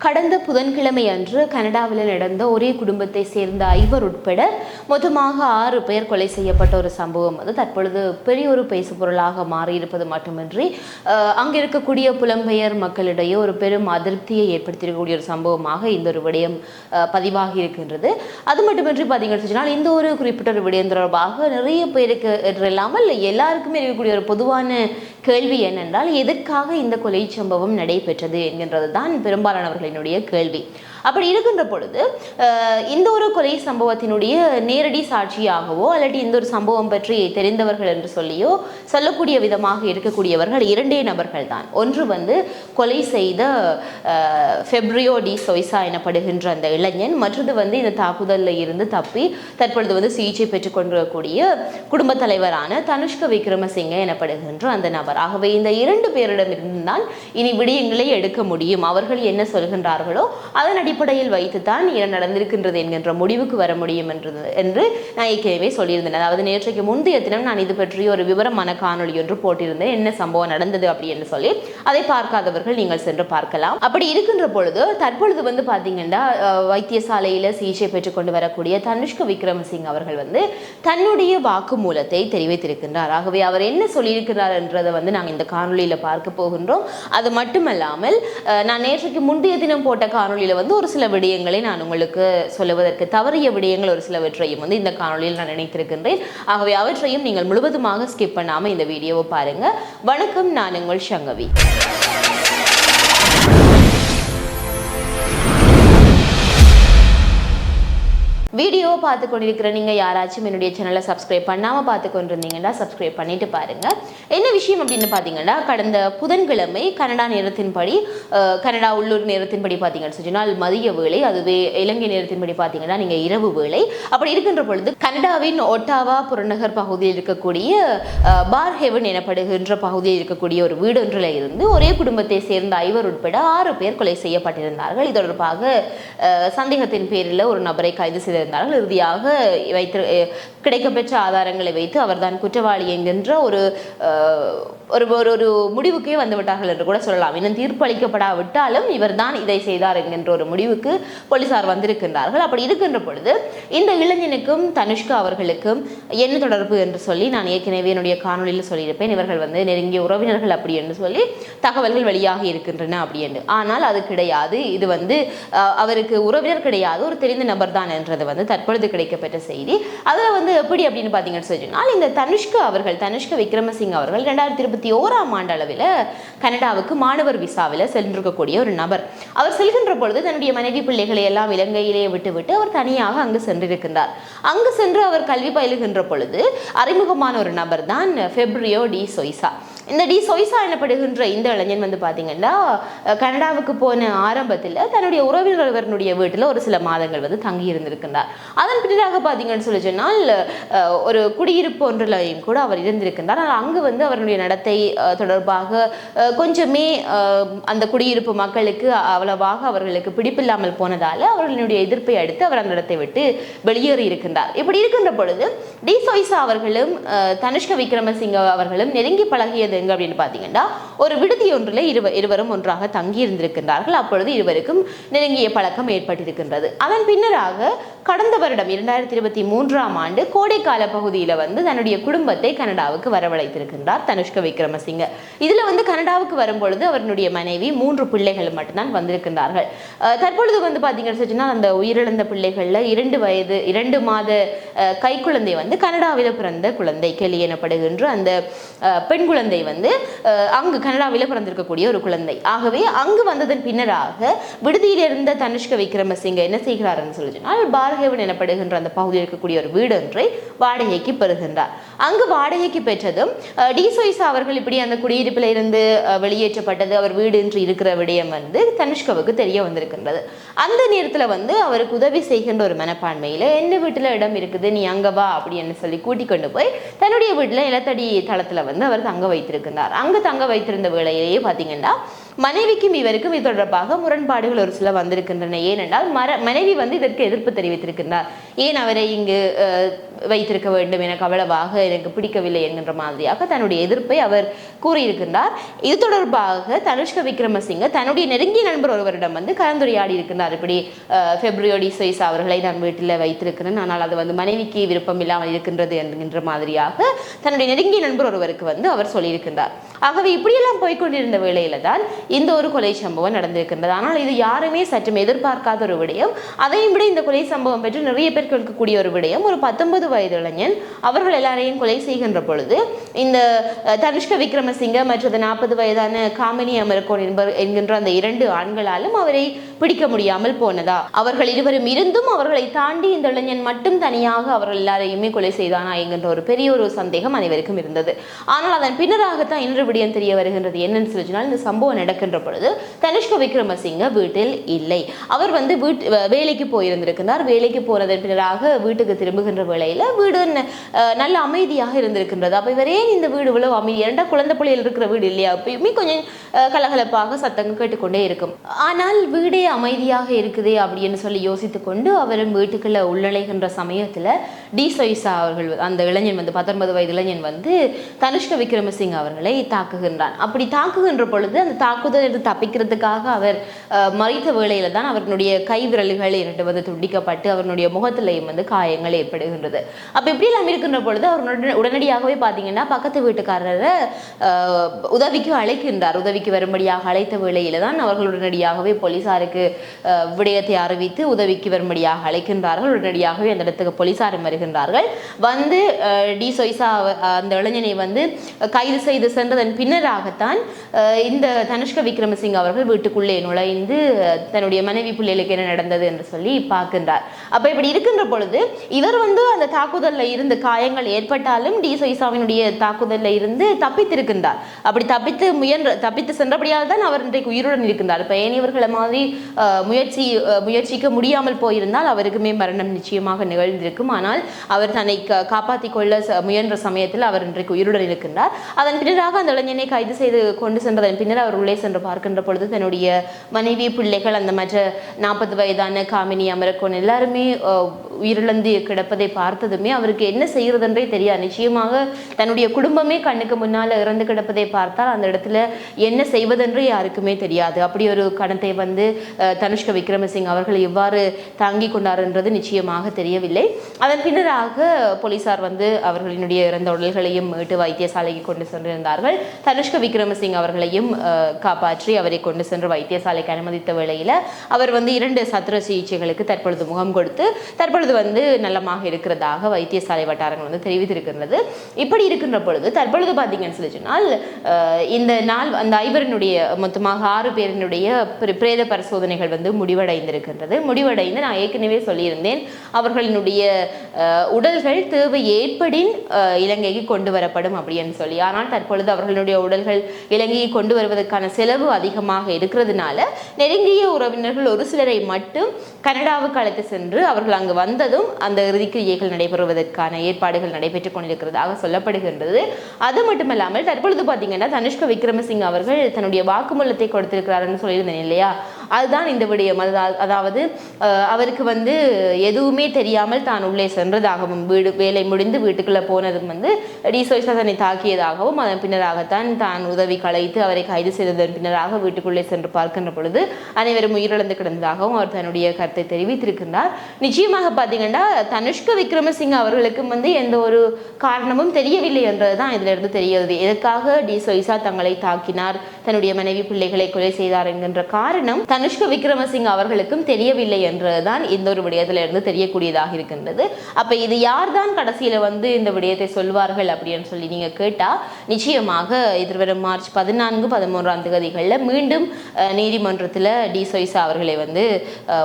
கடந்த புதன்கிழமை அன்று கனடாவில் நடந்த ஒரே குடும்பத்தை சேர்ந்த ஐவர் உட்பட மொத்தமாக ஆறு பேர் கொலை செய்யப்பட்ட ஒரு சம்பவம். வந்து தற்பொழுது பெரிய ஒரு பேசுபொருளாக மாறியிருப்பது மட்டுமின்றி அஹ், இருக்கக்கூடிய புலம்பெயர் மக்களிடையே ஒரு பெரும் அதிருப்தியை ஏற்படுத்தியிருக்கக்கூடிய ஒரு சம்பவமாக இந்த ஒரு விடயம் பதிவாகி இருக்கின்றது. அது மட்டுமின்றி பார்த்தீங்கன்னு சொன்னால் இந்த ஒரு குறிப்பிட்ட ஒரு விடயம் தொடர்பாக நிறைய பேருக்கு இல்லாமல் எல்லாருக்குமே இருக்கக்கூடிய ஒரு பொதுவான கேள்வி என்னென்றால் எதற்காக இந்த கொலை சம்பவம் நடைபெற்றது என்கின்றது தான் பெரும்பாலானவர்கள் என்னுடைய கேள்வி. அப்படி இருக்கின்ற பொழுது இந்த ஒரு கொலை சம்பவத்தினுடைய நேரடி சாட்சியாகவோ அல்லது இந்த ஒரு சம்பவம் பற்றி தெரிந்தவர்கள் என்று சொல்லியோ சொல்லக்கூடிய விதமாக இருக்கக்கூடியவர்கள் இரண்டே நபர்கள் தான். ஒன்று வந்து கொலை செய்த ஃபெப்ரியோ டி சொய்சா எனப்படுகின்ற அந்த இளைஞன் மற்றது வந்து இந்த தாக்குதலில் இருந்து தப்பி தற்பொழுது வந்து சிகிச்சை பெற்றுக்கொண்டிருக்கக்கூடிய குடும்பத் தலைவரான தனுஷ்க விக்ரமசிங்க எனப்படுகின்ற அந்த நபர். ஆகவே இந்த இரண்டு பேரிடமிருந்து தான் இனி விடயங்களை எடுக்க முடியும். அவர்கள் என்ன சொல்கின்றார்களோ அதன் அடிப்படையில் வைத்துத்தான் என்ன நடந்திருக்கின்றது என்கின்ற முடிவுக்கு வர முடியும் என்றது என்று நான் ஏற்கனவே சொல்லியிருந்தேன். அதாவது நேற்றைக்கு முந்தைய தினம் நான் இது பற்றி ஒரு விவரமான காணொளி ஒன்று போட்டிருந்தேன். என்ன சம்பவம் நடந்தது அப்படின்னு சொல்லி அதை பார்க்காதவர்கள் நீங்கள் சென்று பார்க்கலாம். அப்படி இருக்கின்ற பொழுது தற்பொழுது வந்து பார்த்தீங்கன்னா வைத்தியசாலையில் வைத்தியசாலையில சிகிச்சை பெற்றுக் கொண்டு வரக்கூடிய தனுஷ்க விக்ரமசிங் அவர்கள் வந்து தன்னுடைய வாக்குமூலத்தை தெரிவித்திருக்கின்றார். ஆகவே அவர் என்ன சொல்லியிருக்கிறார் என்றதை வந்து நாங்கள் இந்த காணொளியில பார்க்க போகின்றோம். அது மட்டுமல்லாமல் நான் நேற்றைக்கு முந்தைய தினம் போட்ட காணொலியில் வந்து ஒரு சில விடயங்களை நான் உங்களுக்கு சொல்லுவதற்கு தவறிய விடயங்கள் ஒரு சிலவற்றையும் வந்து இந்த காணொலியில் நான் நினைத்திருக்கின்றேன். ஆகவே அவற்றையும் நீங்கள் முழுவதுமாக ஸ்கிப் பண்ணாம இந்த வீடியோவை பாருங்க. வணக்கம் நான் உங்கள் சங்கவி. வீடியோவை பார்த்து கொண்டிருக்கிற நீங்கள் யாராச்சும் என்னுடைய சேனலை சப்ஸ்கிரைப் பண்ணாமல் பார்த்து கொண்டிருந்தீங்கன்னா சப்ஸ்கிரைப் பண்ணிட்டு பாருங்கள் என்ன விஷயம் அப்படின்னு பார்த்தீங்கன்னா கடந்த புதன்கிழமை கனடா நேரத்தின்படி கனடா உள்ளூர் நேரத்தின்படி பார்த்தீங்கன்னு சொன்னால் மதிய வேலை அதுவே இலங்கை நேரத்தின்படி பார்த்தீங்கன்னா நீங்கள் இரவு வேலை அப்படி இருக்கின்ற பொழுது கனடாவின் ஒட்டாவா புறநகர் பகுதியில் இருக்கக்கூடிய பார் ஹெவன் எனப்படுகின்ற பகுதியில் இருக்கக்கூடிய ஒரு வீடொன்றில் இருந்து ஒரே குடும்பத்தை சேர்ந்த ஐவர் உட்பட ஆறு பேர் கொலை செய்யப்பட்டிருந்தார்கள். இது தொடர்பாக சந்தேகத்தின் பேரில் ஒரு நபரை கைது செய்திருந்தார்கள் இறுதியாக வைத்து கிடைக்கப்பெற்ற ஆதாரங்களை வைத்து அவர்தான் குற்றவாளி என்கின்ற ஒரு ஒரு ஒரு ஒரு முடிவுக்கே வந்து விட்டார்கள் என்று கூட சொல்லலாம். இன்னும் தீர்ப்பளிக்கப்படாவிட்டாலும் இவர்தான் இதை செய்தார் என்கின்ற ஒரு முடிவுக்கு போலீசார் வந்திருக்கின்றார்கள். அப்படி இருக்கின்ற பொழுது இந்த இளைஞனுக்கும் தனுஷ்கா அவர்களுக்கும் என்ன தொடர்பு என்று சொல்லி நான் ஏற்கனவே என்னுடைய காணொளியில் சொல்லியிருப்பேன். இவர்கள் வந்து நெருங்கிய உறவினர்கள் அப்படி என்று சொல்லி தகவல்கள் வெளியாகி இருக்கின்றன அப்படி என்று. ஆனால் அது கிடையாது. இது வந்து அவருக்கு உறவினர் கிடையாது. ஒரு தெரிந்த நபர் தான் என்றது வந்து தற்பொழுது கிடைக்கப்பட்ட செய்தி. அதில் வந்து எப்படி அப்படின்னு பார்த்தீங்கன்னு சொன்னால் இந்த தனுஷ்கா அவர்கள் தனுஷ்க விக்ரமசிங் அவர்கள் ரெண்டாயிரத்தி இருபத்தி ஓராம் ஆண்டு அளவில் கனடாவுக்கு மாணவர் விசாவில் சென்றிருக்கக்கூடிய ஒரு நபர். அவர் செல்கின்ற பொழுது தன்னுடைய மனைவி பிள்ளைகளை எல்லாம் இலங்கையிலே விட்டுவிட்டு அவர் தனியாக அங்கு சென்றிருக்கின்றார். அங்கு சென்று அவர் கல்வி பயிலுகின்ற பொழுது அறிமுகமான ஒரு நபர் தான் ஃபெப்ரியோ டி சொய்சா இந்த டி சொய்சா எனப்படுகின்ற இந்த இளைஞன் வந்து பார்த்தீங்கன்னா கனடாவுக்கு போன ஆரம்பத்தில் தன்னுடைய உறவினர்களுடைய வீட்டில் ஒரு சில மாதங்கள் வந்து தங்கி இருந்திருக்கின்றார். அதன் பின்னராக பார்த்தீங்கன்னு சொல்லி சொன்னால் ஒரு குடியிருப்பு ஒன்றிலையும் கூட அவர் இருந்திருக்கின்றார். ஆனால் அங்கு வந்து அவருடைய நடத்தை தொடர்பாக கொஞ்சமே அந்த குடியிருப்பு மக்களுக்கு அவ்வளவாக அவர்களுக்கு பிடிப்பில்லாமல் போனதால் அவர்களுடைய எதிர்ப்பை அடுத்து அவர் அந்த இடத்தை விட்டு வெளியேறி இருக்கின்றார். இப்படி இருக்கின்ற பொழுது டி சொய்சா அவர்களும் தனுஷ்க விக்ரமசிங்க அவர்களும் நெருங்கி பழகியது எங்க அப்படின்னு பார்த்தீங்கன்னா ஒரு விடுதி ஒன்றில் இருவ இருவரும் ஒன்றாக தங்கி இருந்திருக்கின்றார்கள் அப்பொழுது இருவருக்கும் நெருங்கிய பழக்கம் ஏற்பட்டிருக்கின்றது. அதன் பின்னராக கடந்த வருடம் இரண்டாயிரத்தி இருபத்தி மூன்றாம் ஆண்டு கோடைக்கால பகுதியில் வந்து தன்னுடைய குடும்பத்தை கனடாவுக்கு வரவழைத்திருக்கின்றார் தனுஷ்க விக்ரமசிங்க இதுல வந்து கனடாவுக்கு வரும்பொழுது அவருடைய மனைவி மூன்று பிள்ளைகள் மட்டும்தான் வந்திருக்கின்றார்கள். தற்பொழுது வந்து பார்த்தீங்கன்னு சொன்னால் அந்த உயிரிழந்த பிள்ளைகள்ல இரண்டு வயது இரண்டு மாத கைக்குழந்தை வந்து கனடாவில் பிறந்த குழந்தை கெளி எனப்படுகின்ற அந்த பெண் குழந்தை வந்து அங்கு கனடாவில் பிறந்திருக்கக்கூடிய ஒரு குழந்தை. ஆகவே அங்கு வந்ததன் பின்னராக விடுதியில் இருந்த தனுஷ்க விக்ரமசிங்க என்ன செய்கிறார்னு சொல்லி சொன்னால் பார்ஹேவன் எனப்படுகின்ற அந்த பகுதியில் இருக்கக்கூடிய ஒரு வீடு ஒன்றை வாடகைக்கு பெறுகின்றார். அங்கு வாடகைக்கு பெற்றதும் டி சொய்சா அவர்கள் இப்படி அந்த குடியிருப்பில் இருந்து வெளியேற்றப்பட்டது அவர் வீடு என்று இருக்கிற விடயம் வந்து தனுஷ்கவுக்கு தெரிய வந்திருக்கின்றது. அந்த நேரத்தில் வந்து அவருக்கு உதவி செய்கின்ற ஒரு மனப்பான்மையில் என்ன வீட்டில் இடம் இருக்குது? நீ அங்கே வா அப்படின்னு சொல்லி கூட்டிக் கொண்டு போய் தன்னுடைய வீட்டில் நிலத்தடி தளத்தில் வந்து அவர் தங்க வைத்திருக்கின்றார். அங்கு தங்க வைத்திருந்த வேளையிலேயே பார்த்தீங்கன்னா மனைவிக்கும் இவருக்கும் இது தொடர்பாக முரண்பாடுகள் ஒரு சில வந்திருக்கின்றன. ஏனென்றால் மர மனைவி வந்து இதற்கு எதிர்ப்பு தெரிவித்திருக்கின்றார். ஏன் அவரை இங்கு வைத்திருக்க வேண்டும் எனக்கு அவ்வளவாக எனக்கு பிடிக்கவில்லை என்கின்ற மாதிரியாக தன்னுடைய எதிர்ப்பை அவர் கூறியிருக்கின்றார். இது தொடர்பாக தனுஷ்க விக்ரமசிங்க தன்னுடைய நெருங்கிய நண்பர் ஒருவரிடம் வந்து கலந்துரையாடி இருக்கின்றார். இப்படி அஹ், சைஸ் அவர்களை நான் வீட்டில் வைத்திருக்கிறேன். ஆனால் அது வந்து மனைவிக்கு விருப்பம் இல்லாமல் இருக்கின்றது என்கின்ற மாதிரியாக தன்னுடைய நெருங்கிய நண்பர் ஒருவருக்கு வந்து அவர் சொல்லியிருக்கின்றார். ஆகவே இப்படியெல்லாம் போய்க்கொண்டிருந்த வேளையில தான் இந்த ஒரு கொலை சம்பவம் நடந்திருக்கின்றது. ஆனால் இது யாருமே சற்றும் எதிர்பார்க்காத ஒரு விடயம். அதையும் விட இந்த கொலை சம்பவம் பற்றி நிறைய பேர் கேட்கக்கூடிய ஒரு விடயம். ஒரு பத்தொன்பது வயது இளைஞன் அவர்கள் எல்லாரையும் கொலை செய்கின்ற பொழுது இந்த தனுஷ்க விக்ரமசிங்க மற்றது நாற்பது வயதான காமினி அமரக்கோன் என்பவர் என்கின்ற அந்த இரண்டு ஆண்களாலும் அவரை பிடிக்க முடியாமல் போனதா? அவர்கள் இருவரும் இருந்தும் அவர்களை தாண்டி இந்த இளைஞன் மட்டும் தனியாக அவர்கள் எல்லாரையுமே கொலை செய்தானா என்கின்ற ஒரு பெரிய ஒரு சந்தேகம் அனைவருக்கும் இருந்தது. ஆனால் அதன் பின்னராகத்தான் இன்று விடயம் தெரிய வருகின்றது. என்னன்னு சொல்லினால் இந்த சம்பவம் நடக்கின்ற பொழுது தனுஷ்க விக்ரமசிங்க வீட்டில் இல்லை. அவர் வந்து வீட்டு வேலைக்கு போயிருந்திருக்கிறார். வேலைக்கு போனதன் பின்னராக வீட்டுக்கு திரும்புகின்ற வேளையில வீடு நல்ல அமைதியாக இருந்திருக்கின்றது. அப்ப இவர் ஏன் இந்த வீடு இவ்வளவு அமைதி இரண்டா குழந்தை பிள்ளைகள் இருக்கிற வீடு இல்லையா? அப்பயுமே கொஞ்சம் கலகலப்பாக சத்தங்கள் கேட்டுக்கொண்டே இருக்கும். ஆனால் வீடே அமைதியாக இருக்குதே அப்படின்னு சொல்லி யோசித்துக் கொண்டு அவரும் வீட்டுக்குள்ள உள்நுழைகின்ற சமயத்துல டி சொய்சா அவர்கள் அந்த இளைஞன் வந்து பத்தொன்பது வயது இளைஞன் வந்து தனுஷ்க விக்ரமசிங் அவர்களை தாக்குகின்றான். அப்படி தாக்குகின்ற பொழுது அந்த தாக்குதலிருந்து தப்பிக்கிறதுக்காக அவர் மறைத்த வேளையில தான் அவர்களுடைய கை விரல்கள் இரண்டு வந்து துண்டிக்கப்பட்டு அவருடைய முகத்திலையும் வந்து காயங்கள் ஏற்படுகின்றது. அப்ப இப்படி எல்லாம் இருக்கின்ற பொழுது அவர் உடனடியாகவே பார்த்தீங்கன்னா பக்கத்து வீட்டுக்காரரை உதவிக்கு அழைக்கின்றார். உதவிக்கு வரும்படியாக அழைத்த வேளையில தான் அவர்கள் உடனடியாகவே போலீசாருக்கு விடயத்தை அறிவித்து உதவிக்கு வரும்படியாக அழைக்கின்றார்கள். உடனடியாகவே அந்த இடத்துக்கு போலீசாரும் வருகின்றார்கள். வந்து டி சொய்சா அந்த இளைஞனை வந்து கைது செய்து சென்றதன் பின்னராகத்தான் இந்த தனுஷ் அனுஷ்க விக்ரமசிங் அவர்கள் வீட்டுக்குள்ளே நுழைந்து தன்னுடைய மனைவி பிள்ளைகளுக்கு என்ன நடந்தது என்று சொல்லி பார்க்கின்றார். அப்ப இப்படி இருக்கின்ற பொழுது இவர் வந்து அந்த தாக்குதலில் இருந்து காயங்கள் ஏற்பட்டாலும் டி சொய்சாவினுடைய தாக்குதலில் இருந்து தப்பித்திருக்கின்றார். அப்படி தப்பித்து முயன்ற தப்பித்து சென்றபடியால் தான் அவர் இன்றைக்கு உயிருடன் இருக்கின்றார். இப்ப ஏனியவர்களை மாதிரி அஹ், முயற்சி முயற்சிக்க முடியாமல் போயிருந்தால் அவருக்குமே மரணம் நிச்சயமாக நிகழ்ந்திருக்கும். ஆனால் அவர் தன்னை கா- காப்பாற்றிக் கொள்ள ச- முயன்ற சமயத்தில் அவர் இன்றைக்கு உயிருடன் இருக்கின்றார். அதன் பின்னராக அந்த இளைஞனை கைது செய்து கொண்டு சென்றதன் பின்னர் அவர் உள்ளே சென்று பார்க்கின்ற பொழுது தன்னுடைய மனைவி பிள்ளைகள் அந்த மற்ற நாற்பது வயதான காமினி அமரக்கோன் எல்லாருமே உயிரிழந்து கிடப்பதை பார்த்ததுமே அவருக்கு என்ன செய்யறதென்றே தெரியாது. நிச்சயமாக தன்னுடைய குடும்பமே கண்ணுக்கு முன்னால் இறந்து கிடப்பதை பார்த்தால் அந்த இடத்துல என்ன செய்வதென்று யாருக்குமே தெரியாது. அப்படி ஒரு கணத்தை வந்து தனுஷ்க விக்ரமசிங் அவர்கள் எவ்வாறு தாங்கி கொண்டார்ன்றது நிச்சயமாக தெரியவில்லை. அதன் பின்னராக போலீசார் வந்து அவர்களினுடைய இறந்த உடல்களையும் மீட்டு வைத்தியசாலைக்கு கொண்டு சென்றிருந்தார்கள். தனுஷ்க விக்ரமசிங் அவர்களையும் காப்பாற்றி அவரை கொண்டு சென்று வைத்தியசாலைக்கு அனுமதித்த வேளையில் அவர் வந்து இரண்டு சத்திர சிகிச்சைகளுக்கு தற்பொழுது முகம் கொடுத்து தற்பொழுது வந்து நலமாக இருக்கிறதாக வைத்தியசாலை வட்டாரங்கள் வந்து தெரிவித்திருக்கின்றது. இப்படி இருக்கின்ற பொழுது தற்பொழுது பார்த்தீங்கன்னு சொல்லி சொன்னால் இந்த நாள் அந்த ஐவரினுடைய மொத்தமாக ஆறு பேரினுடைய பிரேத பரிசோதனைகள் வந்து முடிவடைந்திருக்கின்றது. முடிவடைந்து நான் ஏற்கனவே சொல்லியிருந்தேன் அவர்களினுடைய உடல்கள் தேவை ஏற்படின் இலங்கைக்கு கொண்டு வரப்படும் அப்படின்னு சொல்லி. ஆனால் தற்பொழுது அவர்களுடைய உடல்கள் இலங்கைக்கு கொண்டு வருவதற்கான செலவு அதிகமாக இருக்கிறதுனால நெருங்கிய உறவினர்கள் ஒரு சிலரை மட்டும் கனடாவுக்கு அழைத்து சென்று அவர்கள் அங்கு வந்ததும் அந்த இறுதிக்கிரியைகள் நடைபெறுவதற்கான ஏற்பாடுகள் நடைபெற்றுக் கொண்டிருக்கிறதாக சொல்லப்படுகின்றது. அது மட்டுமல்லாமல் தற்பொழுது பார்த்தீங்கன்னா தனுஷ்க விக்ரமசிங் அவர்கள் தன்னுடைய வாக்குமூலத்தை கொடுத்திருக்கிறாருன்னு சொல்லியிருந்தேன் இல்லையா? அதுதான் இந்த விடயம். அதா- அதாவது அவருக்கு வந்து எதுவுமே தெரியாமல் தான் உள்ளே சென்றதாகவும் வீடு வேலை முடிந்து வீட்டுக்குள்ளே போனதும் வந்து டிசோய்ஸா தன்னை தாக்கியதாகவும் அதன் பின்னராகத்தான் தான் உதவி கலைத்து அவரை கைது செய்ததன் பின்னராக வீட்டுக்குள்ளே சென்று பார்க்கின்ற பொழுது அனைவரும் உயிரிழந்து கிடந்ததாகவும் அவர் தன்னுடைய கருத்தை தெரிவித்திருக்கின்றார். நிச்சயமாக பார்த்தீங்கன்னா தனுஷ்க விக்ரமசிங்க அவர்களுக்கும் வந்து எந்த ஒரு காரணமும் தெரியவில்லை என்றதுதான் தான் இருந்து தெரிகிறது. எதற்காக டி சொய்சா தங்களை தாக்கினார் தன்னுடைய மனைவி பிள்ளைகளை கொலை செய்தார் என்கின்ற காரணம் தனுஷ்க விக்ரமசிங் அவர்களுக்கும் தெரியவில்லை என்றதுதான் இந்த ஒரு விடயத்தில் இருந்து தெரியக்கூடியதாக இருக்கின்றது. அப்ப இது யார்தான் கடைசியில வந்து இந்த விடயத்தை சொல்வார்கள் அப்படின்னு சொல்லி நீங்க கேட்டா நிச்சயமாக எதிர்வரும் மார்ச் பதினான்கு பதிமூன்றாம் தேதிகளில் மீண்டும் நீதிமன்றத்தில் டி சொய்சா அவர்களை வந்து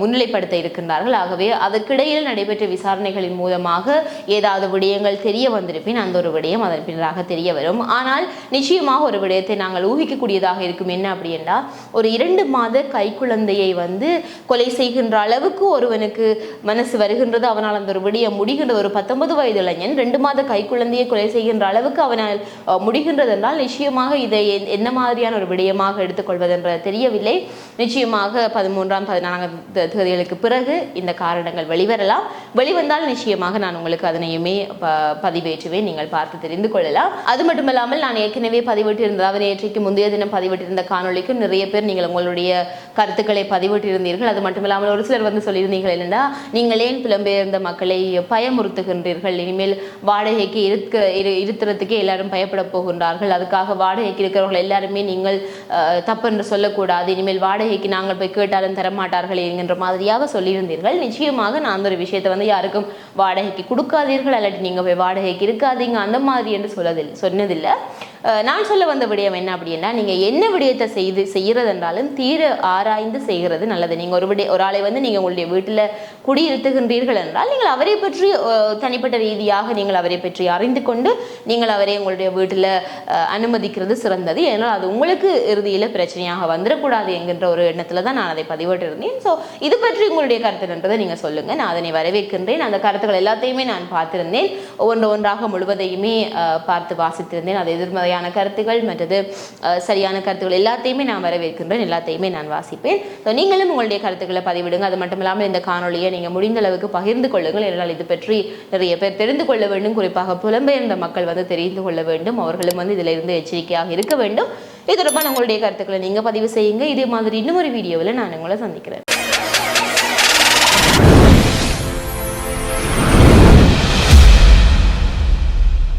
முன்னிலைப்படுத்த இருக்கின்றார்கள். ஆகவே அதற்கிடையில் நடைபெற்ற விசாரணைகளின் மூலமாக ஏதாவது விடயங்கள் தெரிய வந்திருப்பின் அந்த ஒரு விடயம் அதன் பின்னராக தெரிய வரும். ஆனால் நிச்சயமாக ஒரு விடயத்தை நாங்கள் ஊகிக்கக்கூடியதாக இருக்கும். என்ன அப்படின்னா ஒரு இரண்டு மாத கை கைக்குழந்தையை வந்து கொலை செய்கின்ற அளவுக்கு ஒருவனுக்கு மனசு வருகின்றது. அவனால் அந்த ஒரு விடியம் முடிகின்ற ஒரு பத்தொன்பது வயது இளைஞன் ரெண்டு மாத கைக்குழந்தையை கொலை செய்கின்ற அளவுக்கு அவனால் முடிகின்றது என்றால் நிச்சயமாக இதை என்ன மாதிரியான ஒரு விடயமாக எடுத்துக்கொள்வதென்ற தெரியவில்லை. நிச்சயமாக பதிமூன்றாம் பதினான்காம் தேதிகளுக்கு பிறகு இந்த காரணங்கள் வெளிவரலாம். வெளிவந்தால் நிச்சயமாக நான் உங்களுக்கு அதனையுமே பதிவேற்றுவேன். நீங்கள் பார்த்து தெரிந்து கொள்ளலாம். அது மட்டுமல்லாமல் நான் ஏற்கனவே பதிவிட்டிருந்த அதாவது நேற்றைக்கு முந்தைய தினம் பதிவிட்டிருந்த காணொளிக்கு நிறைய பேர் நீங்கள் உங்களுடைய கருத்துக்களை பதிவிட்டிருந்தீர்கள். அது மட்டுமில்லாமல் ஒரு சிலர் வந்து சொல்லியிருந்தீர்கள் என்னென்னா நீங்கள் ஏன் புலம்பெயர்ந்த மக்களை பயமுறுத்துகின்றீர்கள்? இனிமேல் வாடகைக்கு இருக்க இரு இருத்துறதுக்கே எல்லாரும் பயப்பட போகின்றார்கள். அதுக்காக வாடகைக்கு இருக்கிறவர்கள் எல்லாருமே நீங்கள் தப்பு தப்பென்று சொல்லக்கூடாது. இனிமேல் வாடகைக்கு நாங்கள் போய் கேட்டாலும் தரமாட்டார்கள் என்கின்ற மாதிரியாக சொல்லியிருந்தீர்கள். நிச்சயமாக நான் அந்த ஒரு விஷயத்தை வந்து யாருக்கும் வாடகைக்கு கொடுக்காதீர்கள். அல்லாட்டி நீங்கள் போய் வாடகைக்கு இருக்காதீங்க. அந்த மாதிரி என்று சொல்லதில்லை சொன்னதில்லை. நான் சொல்ல வந்த விடயம் என்ன அப்படின்னா நீங்கள் என்ன விடயத்தை செய்து செய்கிறதென்றாலும் தீர ஆறா ஆராய்ந்து செய்கிறது நல்லது. நீங்கள் ஒரு ஒரு ஆளை வந்து நீங்கள் உங்களுடைய வீட்டில் குடியிருத்துகின்றீர்கள் என்றால் நீங்கள் அவரை பற்றி தனிப்பட்ட ரீதியாக நீங்கள் அவரை பற்றி அறிந்து கொண்டு நீங்கள் அவரை உங்களுடைய வீட்டில் அனுமதிக்கிறது சிறந்தது. ஏன்னால் அது உங்களுக்கு இறுதியில் பிரச்சனையாக வந்துடக்கூடாது என்கின்ற ஒரு எண்ணத்தில் தான் நான் அதை பதிவிட்டிருந்தேன். ஸோ இது பற்றி உங்களுடைய கருத்துன்றதை நீங்கள் சொல்லுங்கள் நான் அதனை வரவேற்கின்றேன். அந்த கருத்துக்கள் எல்லாத்தையுமே நான் பார்த்திருந்தேன். ஒவ்வொன்று ஒன்றாக முழுவதையுமே பார்த்து வாசித்திருந்தேன். அது எதிர்மறையான கருத்துக்கள் மற்றது சரியான கருத்துக்கள் எல்லாத்தையுமே நான் வரவேற்கின்றேன். எல்லாத்தையுமே நான் வாசிப்பேன். ஸோ நீங்களும் உங்களுடைய கருத்துக்களை பதிவிடுங்க. அது மட்டும் இல்லாமல் இந்த காணொலியை நீங்கள் முடிந்த அளவுக்கு பகிர்ந்து கொள்ளுங்கள். என்றால் இது பற்றி நிறைய பேர் தெரிந்து கொள்ள வேண்டும். குறிப்பாக புலம்பெயர்ந்த மக்கள் வந்து தெரிந்து கொள்ள வேண்டும். அவர்களும் வந்து இதிலிருந்து எச்சரிக்கையாக இருக்க வேண்டும். இது தொடர்பான உங்களுடைய கருத்துக்களை நீங்கள் பதிவு செய்யுங்க. இதே மாதிரி இன்னும் ஒரு வீடியோவில் நான் உங்களை சந்திக்கிறேன்.